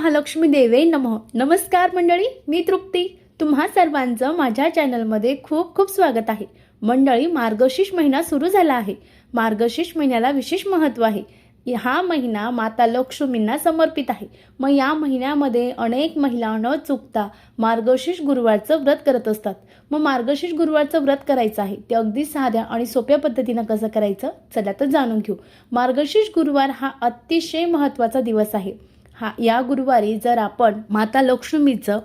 महालक्ष्मी देवे नमः. नमस्कार मंडळी मी तृप्ती. तुम्हा सर्वांचं माझ्या चॅनलमध्ये खूप खूप स्वागत आहे. मंडळी मार्गशीर्ष महिना सुरू झाला आहे. मार्गशीर्ष महिन्याला विशेष महत्त्व आहे. हा महिना माता लक्ष्मींना समर्पित आहे. मग या महिन्यामध्ये अनेक महिला न चुकता मार्गशीर्ष गुरुवारचं व्रत करत असतात. मग मार्गशीर्ष गुरुवारचं व्रत करायचं आहे ते अगदी साध्या आणि सोप्या पद्धतीनं कसं करायचं? चला तर जाणून घेऊ. मार्गशीर्ष गुरुवार हा अतिशय महत्त्वाचा दिवस आहे. हा या गुरुवारी जर आपण माता लक्ष्मीचं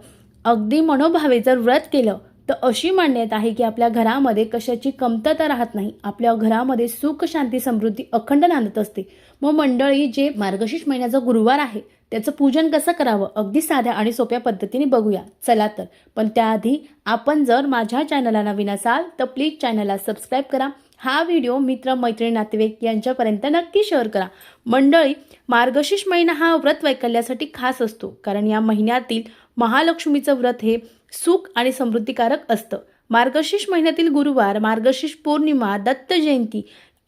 अगदी मनोभावे जर व्रत केलं तर अशी मान्यता आहे की आपल्या घरामध्ये कशाची कमतरता राहत नाही. आपल्या घरामध्ये सुख शांती समृद्धी अखंड नांदत असते. मग मंडळी जे मार्गशीर्ष महिन्याचा गुरुवार आहे त्याचं पूजन कसं करावं? अगदी साध्या आणि सोप्या पद्धतीने बघूया. चला तर. पण त्याआधी आपण जर माझ्या चॅनलला नवीन असाल तर प्लीज चॅनलला सबस्क्राईब करा. हा व्हिडिओ मित्र मैत्रिणी नातेवाईक यांच्यापर्यंत नक्की शेअर करा. मंडळी मार्गशीर्ष महिना हा व्रत वैकल्यासाठी खास असतो कारण या महिन्यातील महालक्ष्मीचं व्रत हे सुख आणि समृद्धिकारक असतं. मार्गशीर्ष महिन्यातील गुरुवार मार्गशीर्ष पौर्णिमा दत्त जयंती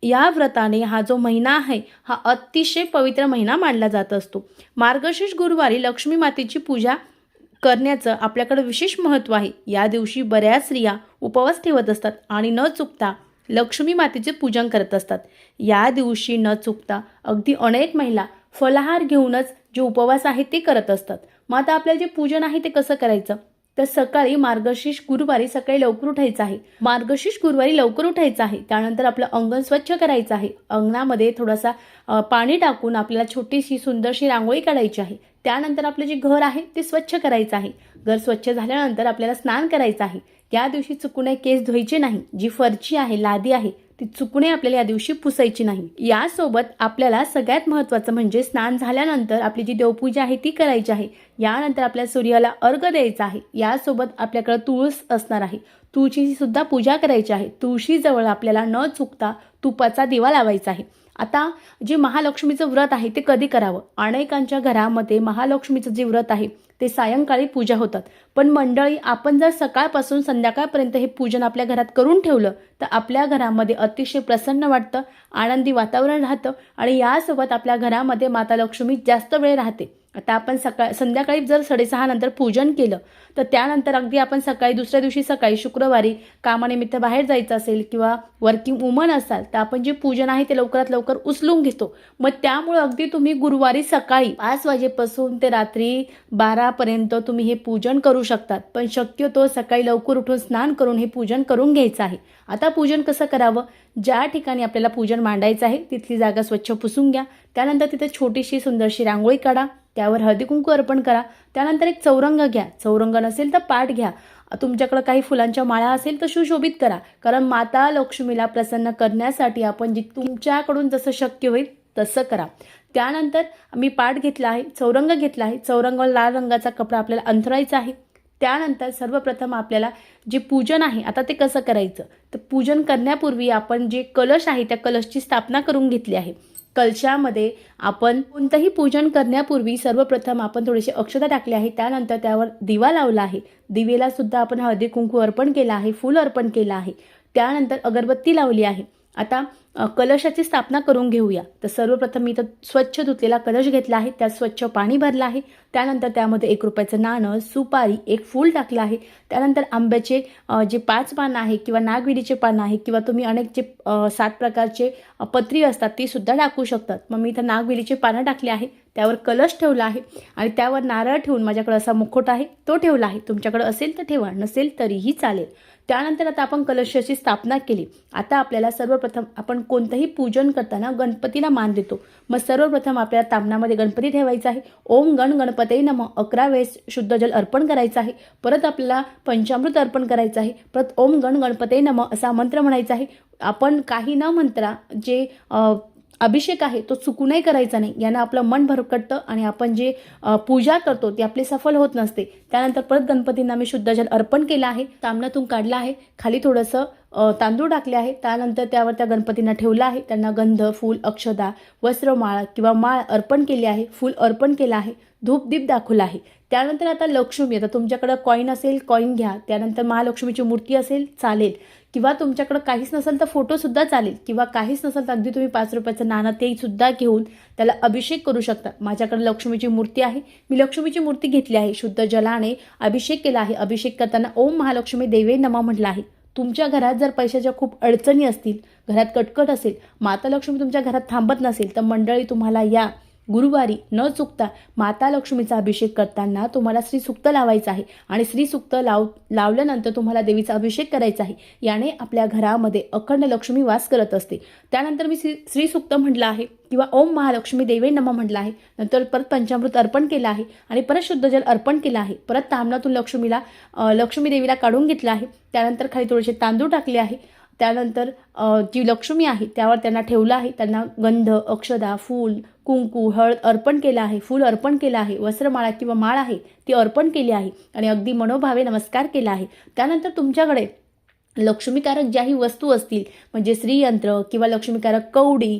या व्रताने हा जो महिना आहे हा अतिशय पवित्र महिना मानला जात असतो. मार्गशीर्ष गुरुवारी लक्ष्मी मातेची पूजा करण्याचं आपल्याकडे विशेष महत्त्व आहे. या दिवशी बऱ्याच स्त्रिया उपवास ठेवत असतात आणि न चुकता लक्ष्मी मातेचे पूजन करत असतात. या दिवशी न चुकता अगदी अनेक महिला फलाहार घेऊनच जे उपवास आहे ते करत असतात. मग आता आपल्याला जे पूजन आहे ते कसं करायचं? तर सकाळी मार्गशीर्ष गुरुवारी सकाळी लवकर उठायचं आहे. मार्गशीर्ष गुरुवारी लवकर उठायचं आहे. त्यानंतर आपलं अंगण स्वच्छ करायचं आहे. अंगणामध्ये थोडासा पाणी टाकून आपल्याला छोटीशी सुंदरशी रांगोळी काढायची आहे. त्यानंतर आपलं जे घर आहे ते स्वच्छ करायचं आहे. घर स्वच्छ झाल्यानंतर आपल्याला स्नान करायचं आहे. त्या दिवशी चुकूनही केस धुवायचे नाही. जी फरची आहे लादी आहे ती चुकणे आपल्याला या दिवशी पुसायची नाही. यासोबत आपल्याला सगळ्यात महत्त्वाचं म्हणजे स्नान झाल्यानंतर आपली जी देवपूजा आहे ती करायची आहे. यानंतर आपल्या सूर्याला अर्घ द्यायचा आहे. यासोबत आपल्याकडे तुळस असणार आहे. तुळशीची सुद्धा पूजा करायची आहे. तुळशीजवळ आपल्याला न चुकता तुपाचा दिवा लावायचा आहे. आता जे महालक्ष्मीचं व्रत आहे ते कधी करावं? अनेकांच्या घरामध्ये महालक्ष्मीचं जे व्रत आहे ते सायंकाळी पूजा होतात. पण मंडळी आपण जर सकाळपासून संध्याकाळपर्यंत हे पूजन आपल्या घरात करून ठेवलं तर आपल्या घरामध्ये अतिशय प्रसन्न वाटतं आनंदी वातावरण राहतं आणि यासोबत आपल्या घरामध्ये माता लक्ष्मी जास्त वेळ राहते. आता आपण सकाळ संध्याकाळी जर साडेसहा नंतर पूजन केलं तर त्यानंतर अगदी आपण सकाळी दुसऱ्या दिवशी सकाळी शुक्रवारी कामानिमित्त बाहेर जायचं असेल किंवा वर्किंग वुमन असाल तर आपण जे पूजन आहे ते लवकरात लवकर उचलून घेतो. मग त्यामुळे अगदी तुम्ही गुरुवारी सकाळी पाच वाजेपासून ते रात्री बारापर्यंत तुम्ही हे पूजन करू शकतात. पण शक्यतो सकाळी लवकर उठून स्नान करून हे पूजन करून घ्यायचं आहे. आता पूजन कसं करावं? ज्या ठिकाणी आपल्याला पूजन मांडायचं आहे तिथली जागा स्वच्छ पुसून घ्या. त्यानंतर तिथे छोटीशी सुंदरशी रांगोळी काढा. त्यावर हळदी कुंकू अर्पण करा. त्यानंतर एक चौरंग घ्या. चौरंग नसेल तर पाठ घ्या. तुमच्याकडं काही फुलांच्या माळा असेल तर सुशोभित करा. कारण माता लक्ष्मीला प्रसन्न करण्यासाठी आपण जी तुमच्याकडून जसं शक्य होईल तसं करा. त्यानंतर मी पाठ घेतला आहे. चौरंग घेतला आहे. चौरंगावर लाल रंगाचा कपडा आपल्याला अंथरायचा आहे. त्यानंतर सर्वप्रथम आपल्याला जे पूजन आहे आता ते कसं करायचं? तर पूजन करण्यापूर्वी आपण जे कलश आहे त्या कलशची स्थापना करून घेतली आहे. कलशामध्ये आपण कोणतंही पूजन करण्यापूर्वी सर्वप्रथम आपण थोडेसे अक्षता टाकले आहे. त्यानंतर त्यावर दिवा लावला आहे. दिवेला सुद्धा आपण हळदी कुंकू अर्पण केलं आहे फूल अर्पण केलं आहे. त्यानंतर अगरबत्ती लावली आहे. आता कलशाची स्थापना करून घेऊया. तर सर्वप्रथम मी तर स्वच्छ धुतलेला कलश घेतला आहे त्यात स्वच्छ पाणी भरलं आहे. त्यानंतर त्यामध्ये एक रुपयाचं नाणं सुपारी एक फूल टाकलं आहे. त्यानंतर आंब्याचे जे पाच पानं आहे किंवा नागविडीचे पानं आहे किंवा तुम्ही अनेक जे सात प्रकारचे पत्री असतात ती सुद्धा टाकू शकतात. मग मी इथं नागविडीचे पानं टाकले आहे. त्यावर कलश ठेवला आहे आणि त्यावर नारळ ठेवून माझ्याकडे असा मुखोट आहे तो ठेवला आहे. तुमच्याकडे असेल तर ठेवा नसेल तरीही चालेल. त्यानंतर आता आपण कलशाची स्थापना केली. आता आपल्याला सर्वप्रथम आपण कोणतंही पूजन करताना गणपतीला मान देतो. मग सर्वप्रथम आपल्याला तामणामध्ये गणपती ठेवायचा आहे. ओम गण गणपते नम. अकरा वेळेस शुद्ध जल अर्पण करायचं आहे. परत आपल्याला पंचामृत अर्पण करायचं आहे. परत ओम गण गणपते नम असा मंत्र म्हणायचा आहे. आपण काही न मंत्रा जे अभिषेक आहे तो चुकूनही करायचा नाही. यानं आपलं मन भरकटतं आणि आपण जे पूजा करतो ती आपली सफल होत नसते. त्यानंतर परत गणपतींना मी शुद्ध जल अर्पण केलं आहे. तांबणातून काढलं आहे. खाली थोडंसं तांदूळ टाकले आहे. त्यानंतर त्यावर त्या गणपतींना ठेवलं आहे. त्यांना गंध फूल अक्षदा वस्त्रमाळ किंवा माळ अर्पण केली आहे. फूल अर्पण केलं आहे. धूपदीप दाखवला आहे. त्यानंतर आता लक्ष्मी आता तुमच्याकडं कॉईन असेल कॉईन घ्या. त्यानंतर महालक्ष्मीची मूर्ती असेल चालेल. किंवा तुमच्याकडं काहीच नसेल तर फोटोसुद्धा चालेल. किंवा काहीच नसेल तर अगदी तुम्ही पाच रुपयाचं नाणं ते सुद्धा घेऊन त्याला अभिषेक करू शकता. माझ्याकडे लक्ष्मीची मूर्ती आहे. मी लक्ष्मीची मूर्ती घेतली आहे. शुद्ध जलाने अभिषेक केला आहे. अभिषेक करताना ओम महालक्ष्मी देवे नमा म्हटलं आहे. तुमच्या घरात जर पैशाच्या खूप अडचणी असतील घरात कटकट असेल माता लक्ष्मी तुमच्या घरात थांबत नसेल तर मंडळी तुम्हाला या गुरुवारी न चुकता माता लक्ष्मीचा अभिषेक करताना तुम्हाला श्रीसुक्त लावायचं आहे. आणि श्रीसुक्त लाव लावल्यानंतर तुम्हाला देवीचा अभिषेक करायचा आहे. याने आपल्या घरामध्ये अखंड लक्ष्मी वास करत असते. त्यानंतर मी श्री श्रीसुक्त म्हटलं आहे किंवा ओम महालक्ष्मी देवे नम म्हटलं आहे. नंतर परत पंचामृत अर्पण केलं आहे आणि परत शुद्ध जल अर्पण केलं आहे. परत तांबणातून लक्ष्मीला लक्ष्मी देवीला काढून घेतलं आहे. त्यानंतर खाली थोडेसे तांदूळ टाकले आहे. त्यानंतर जी लक्ष्मी आहे त्यावर त्यांना ठेवलं आहे. त्यांना गंध अक्षदा फूल कुंकू हळद अर्पण केलं आहे. फूल अर्पण केलं आहे. वस्त्रमाळा किंवा माळ आहे ती अर्पण केली आहे आणि अगदी मनोभावे नमस्कार केला आहे. त्यानंतर तुमच्याकडे लक्ष्मीकारक ज्याही वस्तू असतील म्हणजे श्रीयंत्र किंवा लक्ष्मीकारक कवडी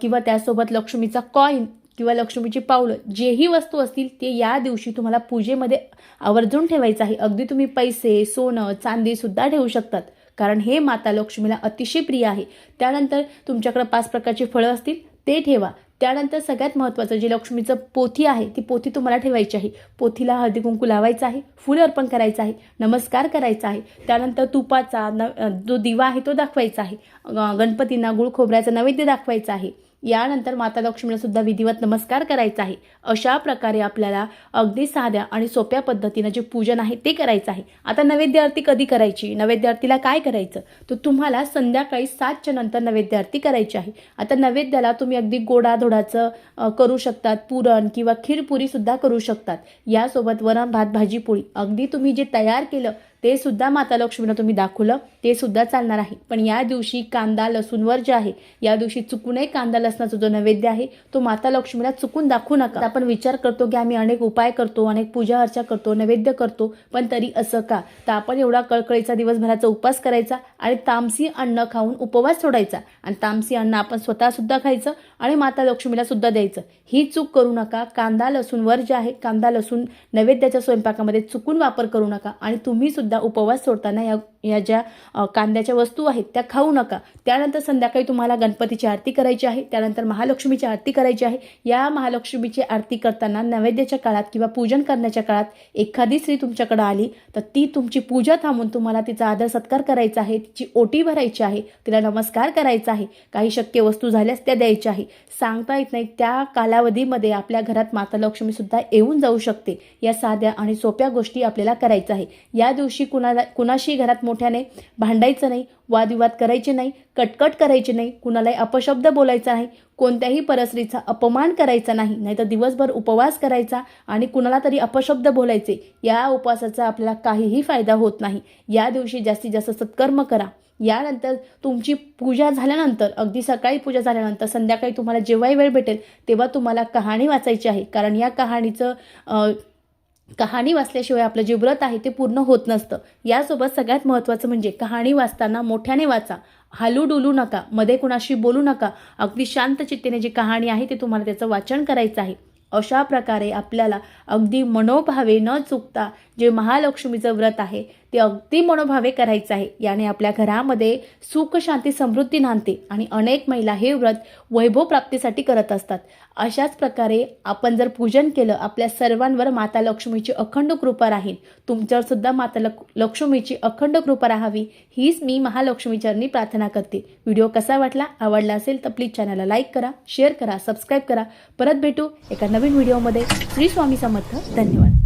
किंवा त्यासोबत लक्ष्मीचा कॉईन किंवा लक्ष्मीची पावलं जेही वस्तू असतील ते या दिवशी तुम्हाला पूजेमध्ये आवर्जून ठेवायचं आहे. अगदी तुम्ही पैसे सोनं चांदीसुद्धा ठेवू शकतात. कारण हे माता लक्ष्मीला अतिशय प्रिय आहे. त्यानंतर तुमच्याकडे पाच प्रकारची फळं असतील ते ठेवा. त्यानंतर सगळ्यात महत्त्वाचं जे लक्ष्मीचं पोथी आहे ती पोथी तुम्हाला ठेवायची आहे. पोथीला हळदी कुंकू लावायचं आहे फुलं अर्पण करायचं आहे नमस्कार करायचा आहे. त्यानंतर तुपाचा न जो दिवा आहे तो दाखवायचा आहे. ग- गणपतींना गुळ खोबऱ्याचा नैवेद्य दाखवायचा आहे. यानंतर माता लक्ष्मीला सुद्धा विधिवत नमस्कार करायचा आहे. अशा प्रकारे आपल्याला अगदी साध्या आणि सोप्या पद्धतीनं जे पूजन आहे ते करायचं आहे. आता नैवेद्य आरती कधी करायची? नैवेद्य आरतीला काय करायचं? तर तुम्हाला संध्याकाळी सातच्या नंतर नैवेद्य आरती करायची आहे. आता नैवेद्याला तुम्ही अगदी गोडाधोडाचं करू शकतात. पुरण किंवा खीरपुरीसुद्धा करू शकतात. यासोबत वरण भात भाजी पोळी अगदी तुम्ही जे तयार केलं ते सुद्धा माता लक्ष्मीला तुम्ही दाखवलं. ते सुद्धा चालणार आहे. पण या दिवशी कांदा लसूणवर जे आहे या दिवशी चुकूनही कांदा लसणाचा जो नैवेद्य आहे तो माता लक्ष्मीला चुकून दाखवू नका. आपण विचार करतो की आम्ही अनेक उपाय करतो अनेक पूजा अर्चा करतो नैवेद्य करतो पण तरी असं का? तर आपण एवढा कळकळीचा दिवसभराचा उपवास करायचा आणि तामसी अन्न खाऊन उपवास सोडायचा. आणि तामसी अन्न आपण स्वतः सुद्धा खायचं आणि माता लक्ष्मीला सुद्धा द्यायचं. ही चूक करू नका. कांदा लसूण वर जे आहे कांदा लसूण नैवेद्याच्या स्वयंपाकामध्ये चुकून वापर करू नका आणि तुम्ही सुद्धा उपवास सोडताना या या ज्या कांद्याच्या वस्तू आहेत त्या खाऊ नका. त्यानंतर संध्याकाळी तुम्हाला गणपतीची आरती करायची आहे त्यानंतर महालक्ष्मीची आरती करायची आहे. या महालक्ष्मीची आरती करताना नैवेद्याच्या काळात किंवा पूजन करण्याच्या काळात एखादी स्त्री तुमच्याकडे आली तर ती तुमची पूजा थांबून तुम्हाला तिचा आदर सत्कार करायचा आहे तिची ओटी भरायची आहे तिला नमस्कार करायचा आहे. काही शक्य वस्तू झाल्यास त्या द्यायच्या आहे. सांगता येत नाही त्या कालावधीमध्ये आपल्या घरात माता लक्ष्मीसुद्धा येऊन जाऊ शकते. या साध्या आणि सोप्या गोष्टी आपल्याला करायच्या आहे. या दिवशी कुणाला कुणाशी घरात मोठ्याने भांडायचं नाही वादविवाद करायचे नाही कटकट करायचे नाही कुणालाही अपशब्द बोलायचा नाही कोणत्याही परस्त्रीचा अपमान करायचा नाही नाहीतर दिवसभर उपवास करायचा आणि कुणाला तरी अपशब्द बोलायचे या उपवासाचा आपल्याला काहीही फायदा होत नाही. या दिवशी जास्तीत जास्त सत्कर्म करा. यानंतर तुमची पूजा झाल्यानंतर अगदी सकाळी पूजा झाल्यानंतर संध्याकाळी तुम्हाला जेव्हाही वेळ भेटेल तेव्हा तुम्हाला कहाणी वाचायची आहे. कारण या कहाणीचं कहाणी वाचल्याशिवाय आपलं जे व्रत आहे ते पूर्ण होत नसतं. यासोबत सगळ्यात महत्त्वाचं म्हणजे कहाणी वाचताना मोठ्याने वाचा. हालू डुलू नका. मध्ये कुणाशी बोलू नका. अगदी शांत चित्तेने जी कहाणी आहे ते तुम्हाला त्याचं वाचन करायचं आहे. अशा प्रकारे आपल्याला अगदी मनोभावे न चुकता जे महालक्ष्मीचं व्रत आहे ते अगदी मनोभावे करायचं आहे. याने आपल्या घरामध्ये सुख शांती समृद्धी नांदते आणि अनेक महिला हे व्रत वैभव प्राप्तीसाठी करत असतात. अशाच प्रकारे आपण जर पूजन केलं आपल्या सर्वांवर माता लक्ष्मीची अखंड कृपा राहील. तुमच्यावर सुद्धा माता लक लक्ष्मीची अखंड कृपा राहावी हीच मी महालक्ष्मीचरणी प्रार्थना करते. व्हिडिओ कसा वाटला आवडला असेल तर प्लीज चॅनलला लाईक करा शेअर करा सबस्क्राईब करा. परत भेटू एका नवीन व्हिडिओमध्ये. श्री स्वामी समर्थ. धन्यवाद.